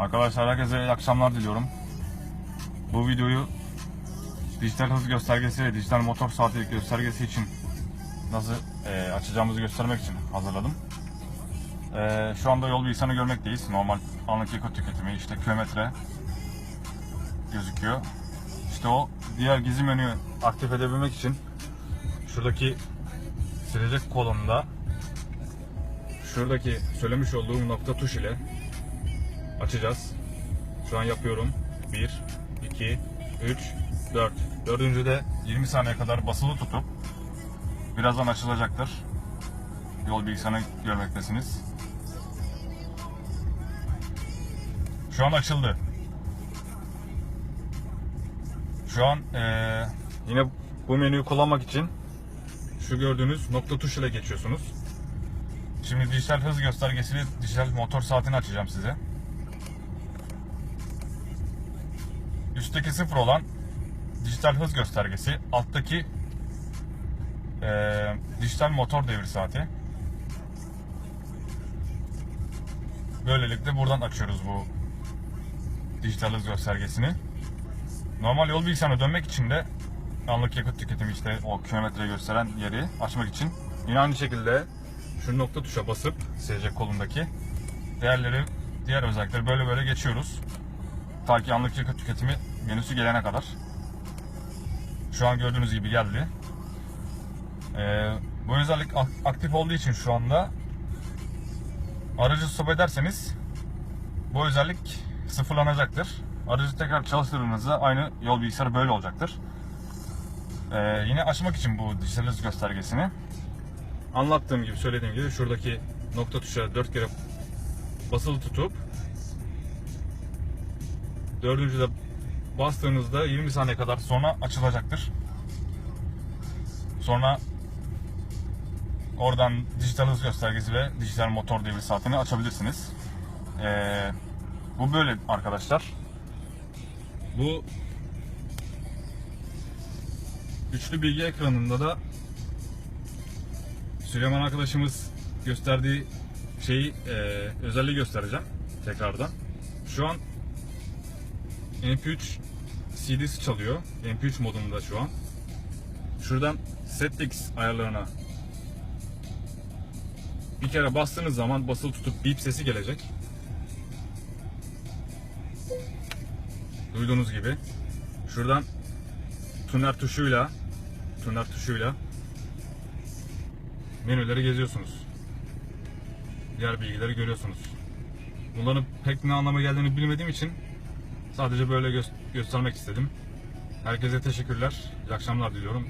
Arkadaşlar herkese iyi akşamlar diliyorum. Bu videoyu dijital hız göstergesi ve dijital motor saati göstergesi için nasıl e, açacağımızı göstermek için hazırladım. E, şu anda yol bilgisayarını görmekteyiz. Normal anlık yakıt tüketimi, işte kilometre gözüküyor. İşte o diğer gizli menüyü aktif edebilmek için şuradaki silecek kolunda şuradaki söylemiş olduğum nokta tuş ile açacağız. Şu an yapıyorum. 1, 2, 3, 4. Dördüncü de 20 saniye kadar basılı tutup birazdan açılacaktır. Yol bilgisayarını görmektesiniz. Şu an açıldı. Şu an eee, yine bu menüyü kullanmak için şu gördüğünüz nokta tuş ile geçiyorsunuz. Şimdi dijital hız göstergesiyle dijital motor saatini açacağım size. Üstteki sıfır olan dijital hız göstergesi, alttaki eee, dijital motor devir saati. Böylelikle buradan açıyoruz bu dijital hız göstergesini. Normal yol bilgisayarına dönmek için de anlık yakıt tüketimi işte o kilometre gösteren yeri açmak için yine aynı şekilde şu nokta tuşa basıp silecek kolundaki değerleri diğer özellikleri böyle böyle geçiyoruz. Ta ki anlık yakıt tüketimi menüsü gelene kadar. Şu an gördüğünüz gibi geldi. Ee, bu özellik ak- aktif olduğu için şu anda aracı stop ederseniz bu özellik sıfırlanacaktır. Aracı tekrar çalıştırdığınızda aynı yol bilgisayarı böyle olacaktır. Ee, yine açmak için bu dijital hız göstergesini anlattığım gibi söylediğim gibi şuradaki nokta tuşa 4 kere basılı tutup dördüncüde bastığınızda 20 saniye kadar sonra açılacaktır. Sonra oradan dijital hız göstergesi ve dijital motor devir saatini açabilirsiniz. Ee, bu böyle arkadaşlar. Bu üçlü bilgi ekranında da Süleyman arkadaşımız gösterdiği şeyi e, özelliği göstereceğim tekrardan. Şu an MP3 CD'si çalıyor. MP3 modunda şu an. Şuradan settings ayarlarına bir kere bastığınız zaman basılı tutup bip sesi gelecek. Duyduğunuz gibi. Şuradan tuner tuşuyla tuner tuşuyla menüleri geziyorsunuz. Diğer bilgileri görüyorsunuz. Bunların pek ne anlama geldiğini bilmediğim için sadece böyle gö- göstermek istedim. Herkese teşekkürler. İyi akşamlar diliyorum.